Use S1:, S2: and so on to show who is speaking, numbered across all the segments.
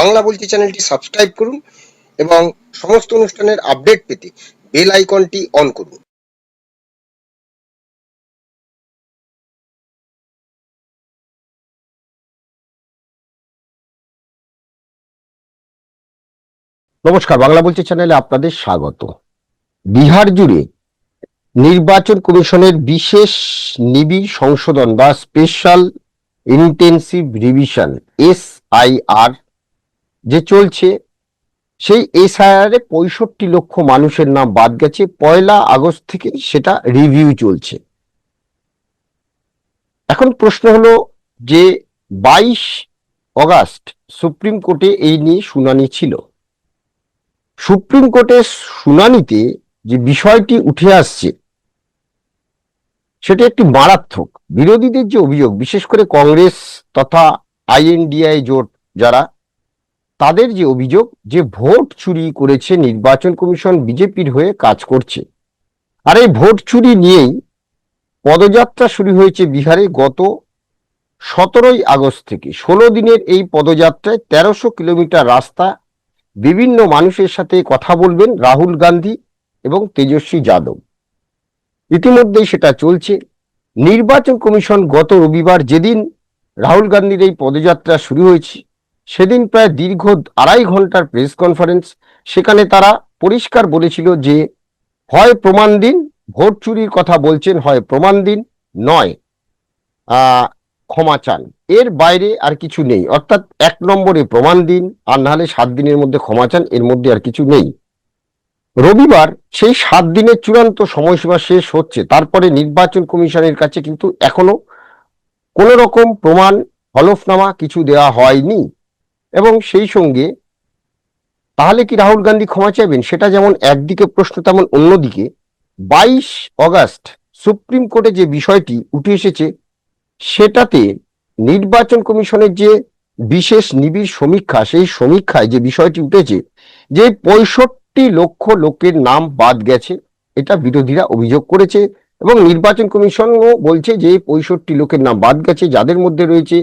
S1: বাংলা বলছি চ্যানেলটি সাবস্ক্রাইব করুন এবং সমস্ত অনুষ্ঠানের আপডেট পেতে বেল আইকনটি অন করুন।
S2: নমস্কার, বাংলা বলছি চ্যানেলে আপনাদের স্বাগত। বিহার জুড়ে নির্বাচন কমিশনের বিশেষ নিবিড় সংশোধন বা স্পেশাল ইন্টেন্সিভ রিভিশন, এসআইআর যে চলছে, সেই এসআইআর পঁয়ষট্টি লক্ষ মানুষের নাম বাদ গেছে। পয়লা আগস্ট থেকে সেটা রিভিউ চলছে। এখন প্রশ্ন হলো যে বাইশ অগাস্ট সুপ্রিম কোর্টে এই নিয়ে শুনানি ছিল। সুপ্রিম কোর্টের শুনানিতে যে বিষয়টি উঠে আসছে, সেটা একটি মারাত্মক, বিরোধীদের যে অভিযোগ, বিশেষ করে কংগ্রেস তথা আইএনডিআই জোট যারা তাদের যে অভিযোগ যে ভোট চুরি করেছে নির্বাচন কমিশন বিজেপির হয়ে কাজ করছে। আর এই ভোট চুরি নিয়েই পদযাত্রা শুরু হয়েছে বিহারে গত সতেরোই আগস্ট থেকে। ষোলো দিনের এই পদযাত্রায় তেরোশো কিলোমিটার রাস্তা বিভিন্ন মানুষের সাথে কথা বলবেন রাহুল গান্ধী এবং তেজস্বী যাদব। ইতিমধ্যেই সেটা চলছে। নির্বাচন কমিশন গত রবিবার যেদিন রাহুল গান্ধীর এই পদযাত্রা শুরু হয়েছে সেদিন প্রায় দীর্ঘ আড়াই ঘণ্টার প্রেস কনফারেন্স সেখানে তারা পরিষ্কার বলেছিল যে, হয় প্রমাণ দিন, ভোট চুরির কথা বলছেন, হয় প্রমাণ দিন, নয় ক্ষমা চান। এর বাইরে আর কিছু নেই। অর্থাৎ এক নম্বরে প্রমাণ দিন, আর নাহলে সাত দিনের মধ্যে ক্ষমা চান, এর মধ্যে আর কিছু নেই। রবিবার সেই সাত দিনের চূড়ান্ত সময়সীমা শেষ হচ্ছে। তারপরে নির্বাচন কমিশনের কাছে কিন্তু এখনও কোনো রকম প্রমাণ, হলফনামা কিছু দেওয়া হয়নি। এবং সেই সঙ্গে তাহলে কি রাহুল গান্ধী ক্ষমা চাইবেন? সেটা যেমন একদিকে প্রশ্ন, তেমন অন্যদিকে বাইশ অগাস্ট সুপ্রিম কোর্টে যে বিষয়টি উঠে এসেছে, সেটাতে নির্বাচন কমিশনের যে বিশেষ নিবিড় সমীক্ষা, সেই সমীক্ষায় যে বিষয়টি উঠেছে, যে পঁয়ষট্টি লক্ষ লোকের নাম বাদ গেছে, এটা বিরোধীরা অভিযোগ করেছে এবং নির্বাচন কমিশনও বলছে যে পঁয়ষট্টি লোকের নাম বাদ গেছে, যাদের মধ্যে রয়েছে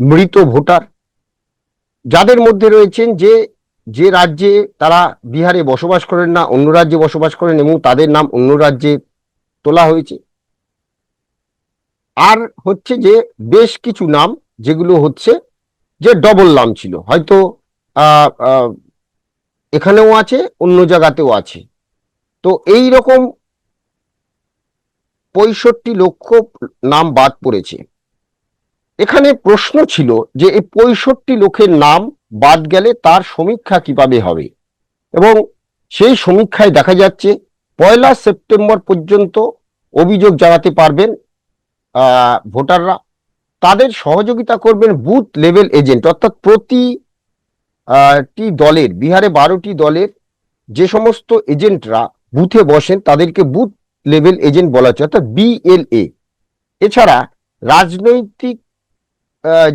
S2: মৃত ভোটার যাদের মধ্যে রয়েছেন যে যে রাজ্যে তারা বিহারে বসবাস করেন না, অন্য রাজ্যে বসবাস করেন এবং তাদের নাম অন্য রাজ্যে তোলা হয়েছে। আর হচ্ছে যে, বেশ কিছু নাম যেগুলো হচ্ছে যে ডবল নাম ছিল। হয়তো এখানেও আছে, অন্য জায়গাতেও আছে। তো এই রকম পঁয়ষট্টি লক্ষ নাম বাদ পড়েছে। এখানে প্রশ্ন ছিল যে এই পঁয়ষট্টি লোকের নাম বাদ গেলে তার সমীক্ষা কীভাবে হবে? এবং সেই সমীক্ষায় দেখা যাচ্ছে পয়লা সেপ্টেম্বর পর্যন্ত অভিযোগ জানাতে পারবেন ভোটাররা। তাদের সহযোগিতা করবেন বুথ লেভেল এজেন্ট, অর্থাৎ প্রতি টি দলের, বিহারে বারোটি দলের যে সমস্ত এজেন্টরা বুথে বসেন, তাদেরকে বুথ লেভেল এজেন্ট বলা হচ্ছে, অর্থাৎ বিএলএ এছাড়া রাজনৈতিক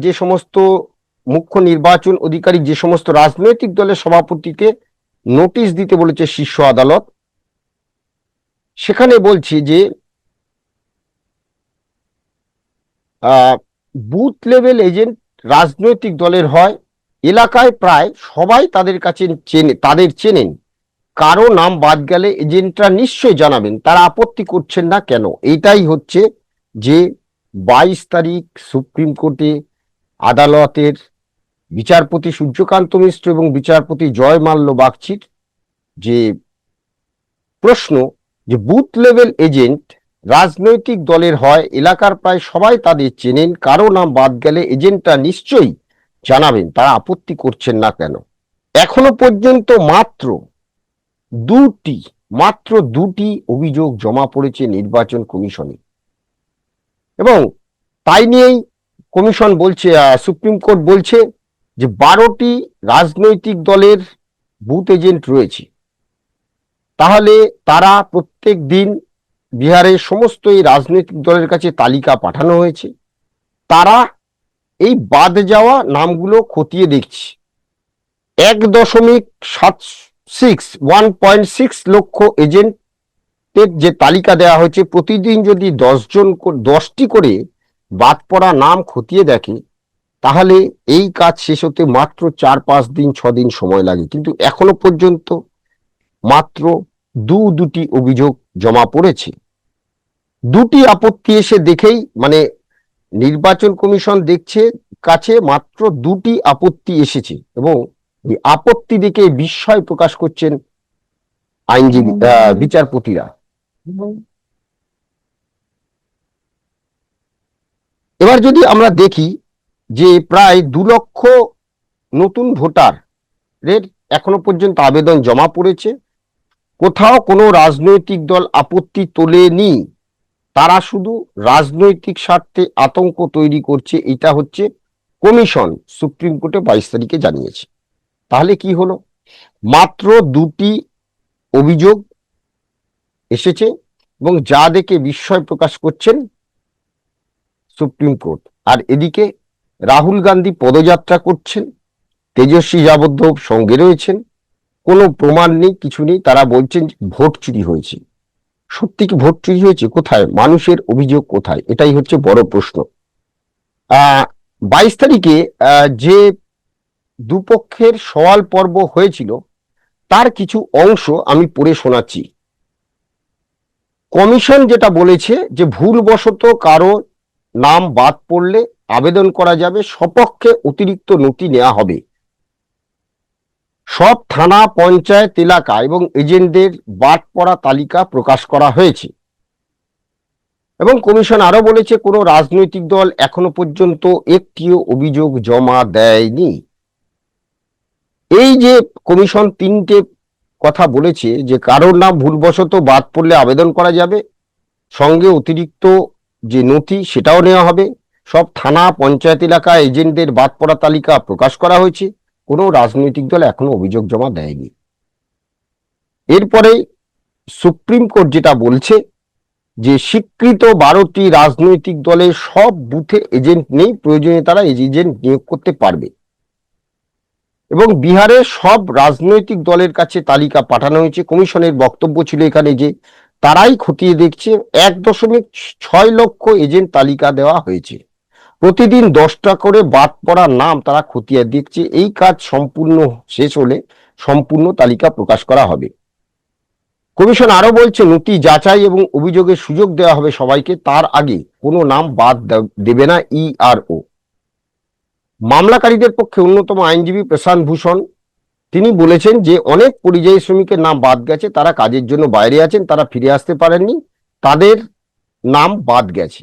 S2: যে সমস্ত মুখ্য নির্বাচন অধিকারী, যে সমস্ত রাজনৈতিক দলের সভাপতিকে নোটিশ দিতে বলেছে শীর্ষ আদালত, সেখানে বলছে যে বুথ লেভেল এজেন্ট রাজনৈতিক দলের হয়, এলাকায় প্রায় সবাই তাদের কাছে চেনে, তাদের চেনেন। কারও নাম বাদ গেলে এজেন্টরা নিশ্চয়ই জানাবেন, তারা আপত্তি করছেন না কেন? এটাই হচ্ছে যে বাইশ তারিখ সুপ্রিম কোর্টে আদালতের বিচারপতি সূর্যকান্ত মিশ্র এবং বিচারপতি জয় মাল্য বাগচির যে প্রশ্ন যে বুথ লেভেল এজেন্ট রাজনৈতিক দলের হয়, এলাকার প্রায় সবাই তাদের চেনেন, কারও নাম বাদ গেলে এজেন্টরা নিশ্চয়ই জানাবেন, তারা আপত্তি করছেন না কেন? এখনও পর্যন্ত মাত্র দুটি মাত্র দুটি অভিযোগ জমা পড়েছে নির্বাচন কমিশনে। এবং তাই নিয়েই কমিশন বলছে সুপ্রিম কোর্ট বলছে যে বারোটি রাজনৈতিক দলের বুথ এজেন্ট রয়েছে। তাহলে তারা প্রত্যেক দিন বিহারের সমস্ত এই রাজনৈতিক দলের কাছে তালিকা পাঠানো হয়েছে। তারা এই বাদ যাওয়া নামগুলো খতিয়ে দেখছে। এক দশমিক সাত সিক্স ওয়ান পয়েন্ট সিক্স লক্ষ এজেন্টের যে তালিকা দেওয়া হয়েছে, প্রতিদিন যদি দশজন দশটি করে বাদ পড়া নাম খতিয়ে দেখে, তাহলে এই কাজ শেষ হতে মাত্র চার, পাঁচ দিন, ছ দিন সময় লাগে। কিন্তু এখনও পর্যন্ত মাত্র দু, দুটি অভিযোগ জমা পড়েছে। দুটি আপত্তি এসে দেখেই মানে নির্বাচন কমিশন দেখছে কাছে মাত্র দুটি আপত্তি এসেছে এবং আপত্তি দেখে বিস্ময় প্রকাশ করছেন আইনজীবী বিচারপতিরা। এবার যদি আমরা দেখি যে প্রায় দু লক্ষ নতুন ভোটার এর এখনও পর্যন্ত আবেদন জমা পড়েছে, কোথাও কোনো রাজনৈতিক দল আপত্তি তোলেনি, তারা শুধু রাজনৈতিক স্বার্থে আতঙ্ক তৈরি করছে, এটা হচ্ছে কমিশন সুপ্রিম কোর্টে বাইশ তারিখে জানিয়েছে। তাহলে কি হলো? মাত্র দুটি অভিযোগ এসেছে এবং যা দেখে বিস্ময় প্রকাশ করছেন সুপ্রিম কোর্ট। আর এদিকে রাহুল গান্ধী পদযাত্রা করছেন, তেজস্বী যাবদ্ধ সঙ্গে রয়েছেন, কোনো প্রমাণ নেই, কিছু নেই, তারা বলছেন ভোট চুরি হয়েছে। সত্যি কি ভোট চুরি হয়েছে? কোথায়? মানুষের অভিযোগ কোথায়? এটাই হচ্ছে বড় প্রশ্ন। বাইশ তারিখে যে দুপক্ষের সওয়াল পর্ব হয়েছিল, তার কিছু অংশ আমি পড়ে শোনাচ্ছি। কমিশন যেটা বলেছে যে ভুলবশত কারও নাম বাদ পড়লে আবেদন করা যাবে, সপক্ষে অতিরিক্ত নথি নেওয়া হবে। সব থানা, পঞ্চায়েত, এলাকা এবং এজেন্টদের বাদ পড়া তালিকা প্রকাশ করা হয়েছে। এবং কমিশন আরও বলেছে, কোনো রাজনৈতিক দল এখনও পর্যন্ত একটিও অভিযোগ জমা দেয়নি। এই যে কমিশন তিনটে কথা বলেছে যে কারোর নাম ভুলবশত বাদ পড়লে আবেদন করা যাবে। সঙ্গে অতিরিক্ত যে নথি সেটাও নেওয়া হবে। সব থানা, পঞ্চায়েত এলাকা এজেন্টদের বাদ পড়া তালিকা প্রকাশ করা হয়েছে। কোনো রাজনৈতিক দল এখনও অভিযোগ জমা দেয়নি। এরপরে সুপ্রিম কোর্ট যেটা বলছে যে স্বীকৃত বারোটি রাজনৈতিক দলের সব বুথে এজেন্ট নেই, প্রয়োজনে তারা এজেন্ট নিয়োগ করতে পারবে। এবং বিহারের সব রাজনৈতিক দলের কাছে তালিকা পাঠানো হয়েছে। কমিশনের বক্তব্য ছিল এখানে যে তারাই খতিয়ে দেখছে, এক দশমিক ছয় লক্ষ এজেন্ট তালিকা দেওয়া হয়েছে। প্রতিদিন দশটা করে বাদ পড়া নাম তারা খতিয়ে দেখছে। এই কাজ সম্পূর্ণ শেষ হলে সম্পূর্ণ তালিকা প্রকাশ করা হবে। কমিশন আরও বলছে নথি যাচাই এবং অভিযোগের সুযোগ দেওয়া হবে সবাইকে। তার আগে কোনো নাম বাদ দেবে না ইআরও। মামলাকারীদের পক্ষে অন্যতম আইনজীবী প্রশান্ত ভূষণ, তিনি বলেছেন যে অনেক পরিযায়ী শ্রমিকের নাম বাদ গেছে, তারা কাজের জন্য বাইরে আছেন, তারা ফিরে আসতে পারেননি, তাদের নাম বাদ গেছে।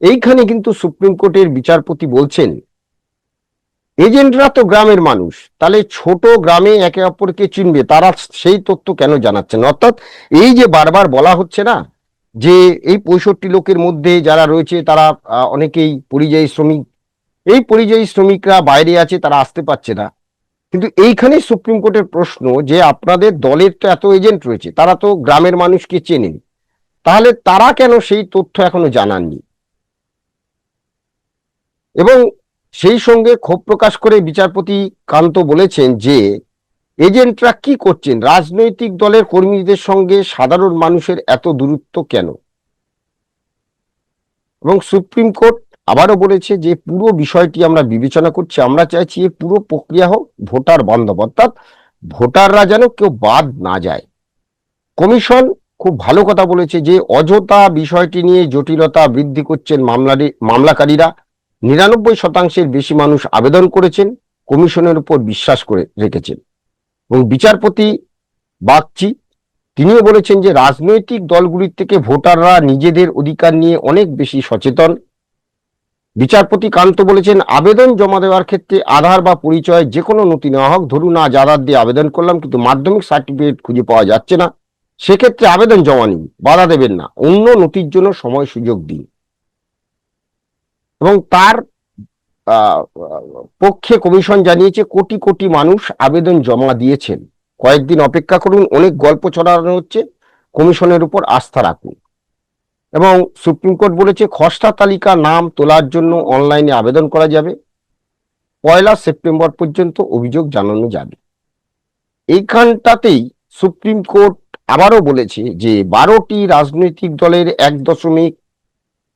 S2: এইখানে কিন্তু সুপ্রিম কোর্টের বিচারপতি বলছেন, এজেন্টরা তো গ্রামের মানুষ, তাহলে ছোট গ্রামে একে অপরকে চিনবে, তারা সেই তথ্য কেন জানাচ্ছেন? অর্থাৎ এই যে বারবার বলা হচ্ছে না, যে এই পঁয়ষট্টি লোকের মধ্যে যারা রয়েছে, তারা অনেকেই পরিযায়ী শ্রমিক এই পরিযায়ী শ্রমিকরা বাইরে আছে, তারা আসতে পারছে না। কিন্তু এইখানে সুপ্রিম কোর্টের প্রশ্ন যে আপনাদের দলের তো এত এজেন্ট রয়েছে, তারা তো গ্রামের মানুষকে চেনেন। তাহলে তারা কেন সেই তথ্য এখনও জানাননি? এবং সেই সঙ্গে ক্ষোভ প্রকাশ করে বিচারপতি কান্ত বলেছেন যে, এজেন্টরা কি করছেন? রাজনৈতিক দলের কর্মীদের সঙ্গে সাধারণ মানুষের এত দূরত্ব কেন? এবং সুপ্রিম কোর্ট আবারও বলেছে যে পুরো বিষয়টি আমরা বিবেচনা করছি, আমরা চাইছি এই পুরো প্রক্রিয়া হোক ভোটার বান্ধব, অর্থাৎ ভোটাররা যেন কেউ বাদ না যায়। কমিশন খুব ভালো কথা বলেছে যে অযথা বিষয়টি নিয়ে জটিলতা বৃদ্ধি করছেন মামলারি, মামলাকারীরা। নিরানব্বই শতাংশের বেশি মানুষ আবেদন করেছেন, কমিশনের উপর বিশ্বাস করে রেখেছেন। এবং বিচারপতি বাগচি, তিনিও বলেছেন যে রাজনৈতিক দলগুলির থেকে ভোটাররা নিজেদের অধিকার নিয়ে অনেক বেশি সচেতন। বিচারপতি কান্ত বলেছেন, আবেদন জমা দেওয়ার ক্ষেত্রে আধার বা পরিচয় যে কোনো নথি নেওয়া হোক। ধরুন আজ আধার দিয়ে আবেদন করলাম, কিন্তু মাধ্যমিক সার্টিফিকেট খুঁজে পাওয়া যাচ্ছে না। সেক্ষেত্রে আবেদন জমা নিন, বাধা দেবেন না। অন্য নথির জন্য সময় সুযোগ দিন। এবং তার পক্ষে কমিশন জানিয়েছে, কোটি কোটি মানুষ আবেদন জমা দিয়েছেন। কয়েকদিন অপেক্ষা করুন, অনেক গল্প ছড়ানো হচ্ছে। কমিশনের উপর আস্থা রাখুন। এবং সুপ্রিম কোর্ট বলেছে খসড়া তালিকা নাম তোলার জন্য অনলাইনে আবেদন করা যাবে। পয়লা সেপ্টেম্বর পর্যন্ত অভিযোগ জানানো যাবে। এইখানটাতেই সুপ্রিম কোর্ট আবারও বলেছে যে বারোটি রাজনৈতিক দলের এক দশমিক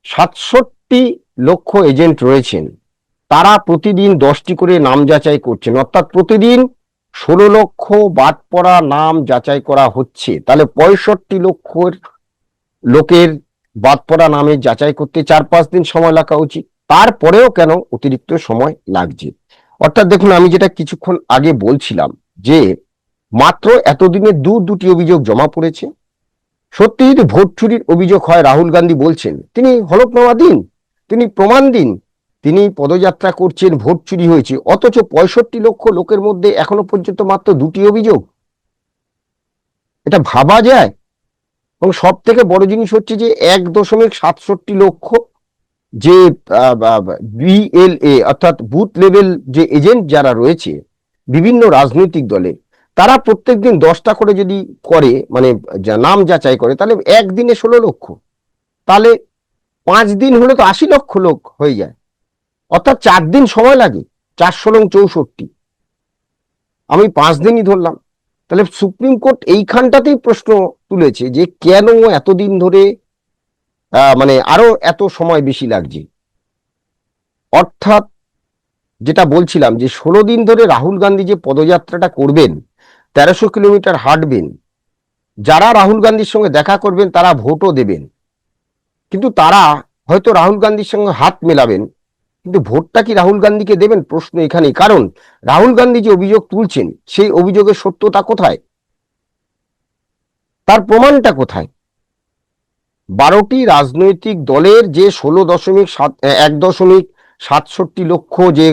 S2: সাতষট্টি লক্ষ এজেন্ট রয়েছেন। তারা প্রতিদিন দশটি করে নাম যাচাই করছেন। অর্থাৎ প্রতিদিন ষোলো লক্ষ বাদ পড়া নাম যাচাই করা হচ্ছে। তাহলে পঁয়ষট্টি লক্ষের লোকের বাদ পড়া নামে যাচাই করতে চার পাঁচ দিন সময় লাগা উচিত। তারপরেও কেন অতিরিক্ত সময় লাগছে? অর্থাৎ দেখুন, আমি যেটা কিছুক্ষণ আগে বলছিলাম যে, মাত্র এতদিনে দু দুটি অভিযোগ জমা পড়েছে। সত্যি যদি ভোট চুরির অভিযোগ হয়, রাহুল গান্ধী বলছেন, তিনি হলফনামা দিন, তিনি প্রমাণ দিন, তিনি পদযাত্রা করছেন, ভোট চুরি হয়েছে, অথচ পঁয়ষট্টি লক্ষ লোকের মধ্যে এখনও পর্যন্ত মাত্র দুটি অভিযোগ। এটা ভাবা যায়? এবং সব থেকে বড় জিনিস হচ্ছে যে এক দশমিক সাতষট্টি লক্ষ যে বিএলএ অর্থাৎ বুথ লেভেল যে এজেন্ট যারা রয়েছে, বিভিন্ন রাজনৈতিক দলে, তারা প্রত্যেক দিন দশটা করে যদি করে মানে নাম যাচাই করে, তাহলে একদিনে ষোলো লক্ষ। তাহলে পাঁচ দিন হলে তো আশি লক্ষ লোক হয়ে যায়। অর্থাৎ চার দিন সময় লাগে, চারশো লং চৌষট্টি। আমি পাঁচ দিনই ধরলাম। তাহলে সুপ্রিম কোর্ট এইখানটাতেই প্রশ্ন তুলেছে যে কেন এতদিন ধরে মানে আরও এত সময় বেশি লাগছে? অর্থাৎ যেটা বলছিলাম যে ষোলো দিন ধরে রাহুল গান্ধী যে পদযাত্রাটা করবেন, তেরোশো কিলোমিটার হাঁটবেন, যারা রাহুল গান্ধীর সঙ্গে দেখা করবেন তারা ভোটও দেবেন, কিন্তু তারা হয়তো রাহুল গান্ধীর সঙ্গে হাত মেলাবেন। কিন্তু ভোটটা কি রাহুল গান্ধীকে দেবেন? প্রশ্ন এখানে কারণ রাহুল গান্ধী যে অভিযোগ তুলছেন, সেই অভিযোগের সত্যতা কোথায়? তার প্রমাণটা কোথায়? বারোটি রাজনৈতিক দলের যে ষোলো দশমিক সাত এক দশমিক সাতষট্টি লক্ষ যে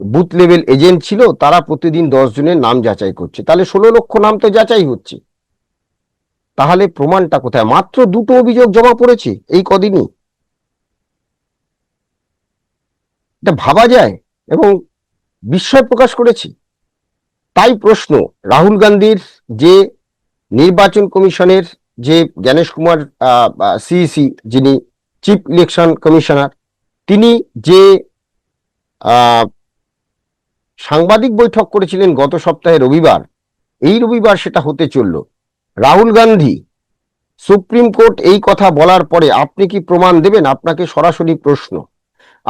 S2: বুথ লেভেল এজেন্ট ছিল, তারা প্রতিদিন দশ জনের নাম যাচাই করছে। তাহলে ষোলো লক্ষ নাম তো যাচাই হচ্ছে। তাহলে প্রমাণটা কোথায়? মাত্র দুটো অভিযোগ জমা পড়েছে এই কদিনই। এটা ভাবা যায় এবং বিস্ময় প্রকাশ করেছি। তাই প্রশ্ন, রাহুল গান্ধীর যে নির্বাচন কমিশনের যে জ্ঞানেশ কুমার সিইসি যিনি চিফ ইলেকশন কমিশনার, তিনি যে সাংবাদিক বৈঠক করেছিলেন গত সপ্তাহে রবিবার, এই রবিবার সেটা হতে চলল। রাহুল গান্ধী, সুপ্রিম কোর্ট এই কথা বলার পরে আপনি কি প্রমাণ দেবেন? আপনাকে সরাসরি প্রশ্ন।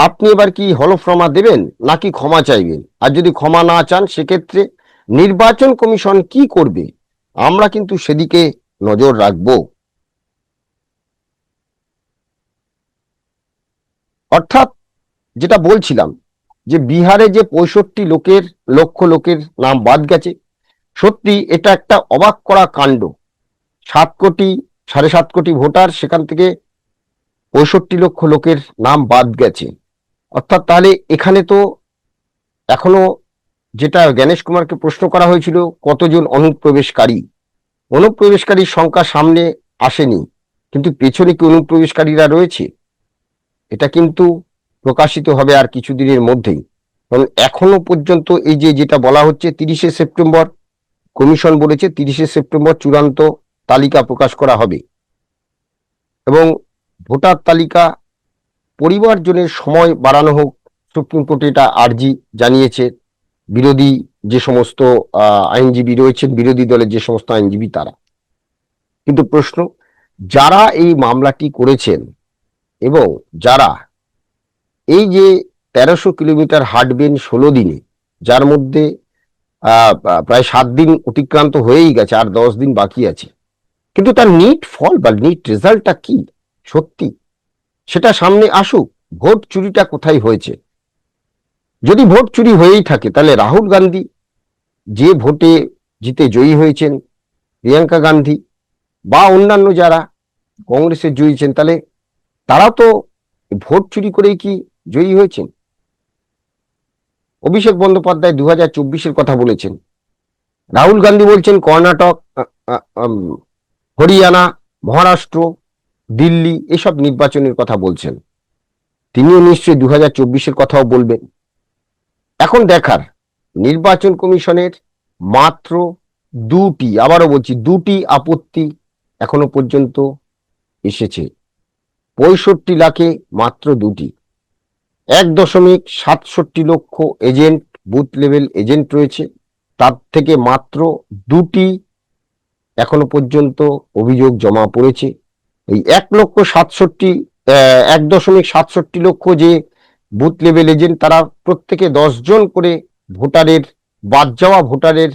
S2: আপনি এবার কি হলফনামা দেবেন নাকি ক্ষমা চাইবেন? আর যদি ক্ষমা না চান, সেক্ষেত্রে নির্বাচন কমিশন কি করবে? আমরা কিন্তু সেদিকে নজর রাখব। অর্থাৎ যেটা বলছিলাম, যে বিহারে যে পঁয়ষট্টি লোকের, লক্ষ লোকের নাম বাদ গেছে, সত্যি এটা একটা অবাক করা কাণ্ড। সাত কোটি, সাড়ে সাত কোটি ভোটার, সেখান থেকে পঁয়ষট্টি লক্ষ লোকের নাম বাদ গেছে। অর্থাৎ তাহলে এখানে তো এখনও যেটা জ্ঞানেশ কুমারকে প্রশ্ন করা হয়েছিল, কতজন অনুপ্রবেশকারী? অনুপ্রবেশকারীর সংখ্যা সামনে আসেনি, কিন্তু পেছনে কি অনুপ্রবেশকারীরা রয়েছে? এটা কিন্তু প্রকাশিত হবে আর কিছুদিনের মধ্যেই। কারণ এখনও পর্যন্ত এই যে যেটা বলা হচ্ছে, তিরিশে সেপ্টেম্বর, কমিশন বলেছে তিরিশে সেপ্টেম্বর চূড়ান্ত তালিকা প্রকাশ করা হবে। এবং ভোটার তালিকা পরিবারজনের সময় বাড়ানো হোক, সুপ্রিম কোর্টে এটা আর্জি জানিয়েছে। বিরোধী যে সমস্ত আইনজীবী রয়েছেন, বিরোধী দলের যে সমস্ত আইনজীবী তারা। কিন্তু প্রশ্ন, যারা এই মামলাটি করেছেন এবং যারা এই যে তেরোশো কিলোমিটার হাঁটবেন ষোলো দিনে, যার মধ্যে প্রায় সাত দিন অতিক্রান্ত হয়েই গেছে, আর দশ দিন বাকি আছে, কিন্তু তার নিট ফল বা নিট রেজাল্টটা কি? সত্যি? সেটা সামনে আসুক, ভোট চুরিটা কোথায় হয়েছে? যদি ভোট চুরি হয়েই থাকে, তাহলে রাহুল গান্ধী যে ভোটে জিতে জয়ী হয়েছেন, প্রিয়াঙ্কা গান্ধী বা অন্যান্য যারা কংগ্রেসে জয়ীছেন তাহলে তারা তো ভোট চুরি করেই কি জয়ী হয়েছেন? অভিষেক বন্দ্যোপাধ্যায় দু হাজার কথা বলেছেন। রাহুল গান্ধী বলছেন, কর্ণাটক হরিয়ানা, মহারাষ্ট্র দিল্লি এসব নির্বাচনের কথা বলছেন। তিনিও নিশ্চয়ই দু হাজার কথাও বলবেন। এখন দেখার, নির্বাচন কমিশনের মাত্র দুটি, আবারও বলছি, দুটি আপত্তি এখনও পর্যন্ত এসেছে। পঁয়ষট্টি লাখে মাত্র দুটি। এক দশমিক সাতষট্টি লক্ষ এজেন্ট, বুথ লেভেল এজেন্ট রয়েছে। তার থেকে মাত্র দুটি এখনও পর্যন্ত অভিযোগ জমা পড়েছে। এই এক লক্ষ সাতষট্টি এক দশমিক সাতষট্টি লক্ষ যে বুথ লেভেল এজেন্ট তারা প্রত্যেকে জন করে ভোটারের, বাদ যাওয়া ভোটারের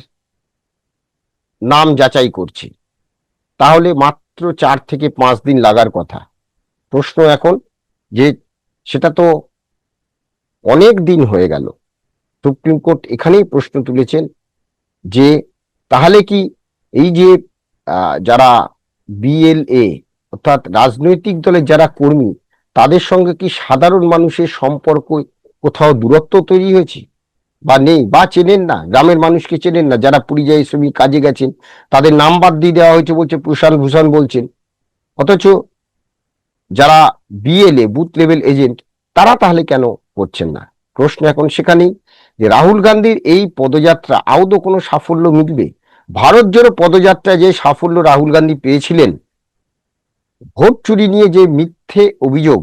S2: নাম যাচাই করছে। তাহলে মাত্র চার থেকে পাঁচ দিন লাগার কথা। প্রশ্ন এখন যে সেটা তো অনেক দিন হয়ে গেল। সুপ্রিম কোর্ট এখানেই প্রশ্ন তুলেছেন যে তাহলে কি এই যে যারা বিএলএ অর্থাৎ রাজনৈতিক দলের যারা কর্মী, তাদের সঙ্গে কি সাধারণ মানুষের সম্পর্ক কোথাও দূরত্ব তৈরি হয়েছে? বা নেই? বা চেনেন না? গ্রামের মানুষকে চেনেন না? যারা পরিযায়ী শ্রমিক কাজে গেছেন, তাদের নাম বাদ দিয়ে দেওয়া হয়েছে বলছে, প্রশান্ত ভূষণ বলছেন। অথচ যারা বিএলএ বুথ লেভেল এজেন্ট তারা তাহলে কেন করছেন না? প্রশ্ন এখন সেখানেই যে রাহুল গান্ধীর এই পদযাত্রা আদৌ কোনো সাফল্য মিলবে? ভারত জোড়ো পদযাত্রায় যে সাফল্য রাহুল গান্ধী পেয়েছিলেন ভোট চুরি নিয়ে যে মিথ্যে অভিযোগ,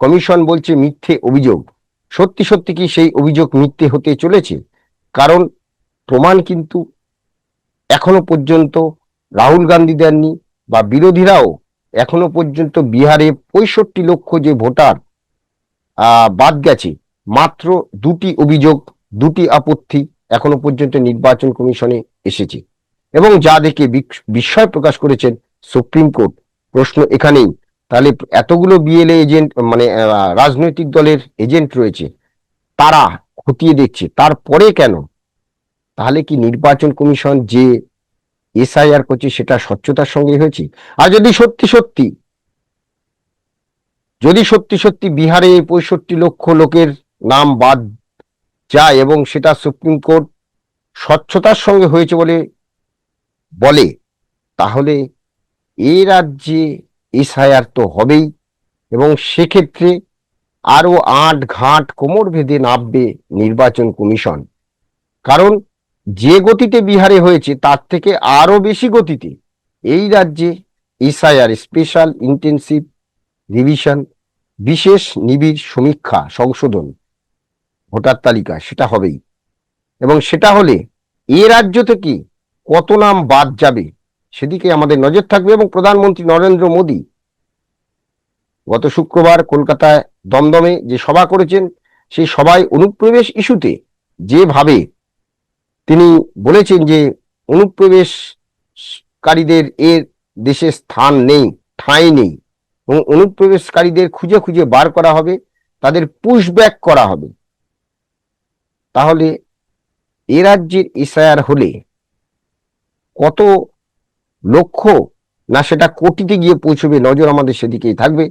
S2: কমিশন বলছে মিথ্যে অভিযোগ, সত্যি সত্যি কি সেই অভিযোগ মিথ্যে হতে চলেছে? কারণ প্রমাণ কিন্তু এখনও পর্যন্ত রাহুল গান্ধী দেননি বা বিরোধীরাও এখনও পর্যন্ত বিহারে পঁয়ষট্টি লক্ষ যে ভোটার বাদ গেছে, মাত্র দুটি অভিযোগ, দুটি আপত্তি এখনও পর্যন্ত নির্বাচন কমিশনে এসেছে। এবং যা দেখে বিস্ময় প্রকাশ করেছেন সুপ্রিম কোর্ট। প্রশ্ন এখানেই। তাহলে এতগুলো বিএলএ এজেন্ট মানে রাজনৈতিক দলের এজেন্ট রয়েছে, তারা খতিয়ে দেখছে, তারপরে কেন? তাহলে কি নির্বাচন কমিশন যে এসআইআর করছে সেটা স্বচ্ছতার সঙ্গে হয়েছে? আর যদি সত্যি সত্যি, যদি সত্যি সত্যি বিহারে পঁয়ষট্টি লক্ষ লোকের নাম বাদ যায় এবং সেটা সুপ্রিম কোর্ট স্বচ্ছতার সঙ্গে হয়েছে বলে বলে, তাহলে এ রাজ্যে এসআইআর তো হবেই এবং সেক্ষেত্রে আরও আট ঘাট কোমর ভেদে নামবে নির্বাচন কমিশন। কারণ যে গতিতে বিহারে হয়েছে তার থেকে আরও বেশি গতিতে এই রাজ্যে এসআইআর, স্পেশাল ইন্টেনসিভ রিভিশন, বিশেষ নিবিড় সমীক্ষা, সংশোধন, ভোটার তালিকা, সেটা হবেই। এবং সেটা হলে এ রাজ্য থেকে কত নাম বাদ যাবে? সেদিকে আমাদের নজর থাকবে এবং প্রধানমন্ত্রী নরেন্দ্র মোদী গত শুক্রবার কলকাতায় দমদমে যে সভা করেছেন, সেই সভায় অনুপ্রবেশ ইস্যুতে যেভাবে তিনি বলেছেন যে অনুপ্রবেশকারীদের এর দেশে স্থান নেই, ঠাঁই নেই এবং অনুপ্রবেশকারীদের খুঁজে খুঁজে বার করা হবে, তাদের পুশব্যাক করা হবে। তাহলে এ রাজ্যের এসআইআর হলে কত লক্ষ না সেটা কোটিতে গিয়ে পৌঁছবে, নজর আমাদের সেদিকেই থাকবে।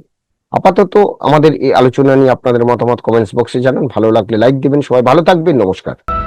S2: আপাতত আমাদের এই আলোচনা নিয়ে আপনাদের মতামত কমেন্টস বক্সে জানান। ভালো লাগলে লাইক দেবেন। সবাই ভালো থাকবেন। নমস্কার।